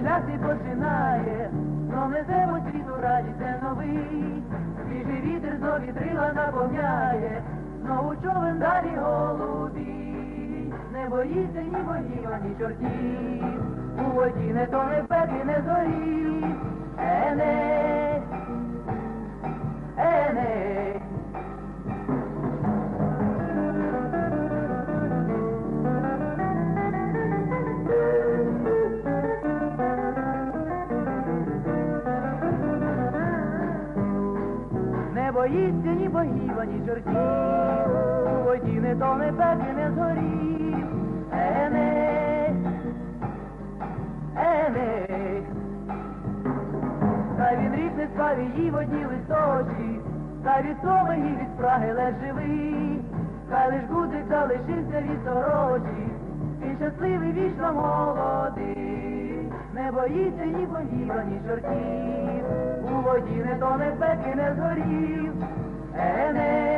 шлях і починає, знов несе по світу радість новий, свіжий вітер знов вітрила наповняє, знову човен далі голубі, не боїться ні богів, ані чортів, у воді не то не пеклі, не зорі, боїться ні богів, ані чортів, у воді не то не пеки, не згорів. Ене, ене, Хай він рік не спав її в одній листочі, хай від соми і від спраги ледь живий, хай лиш гудик залишився від сорочі, він щасливий вічно молодий, не боїться ні богів, ані чортів, воді не то не пеки, не згорів, Е, ене.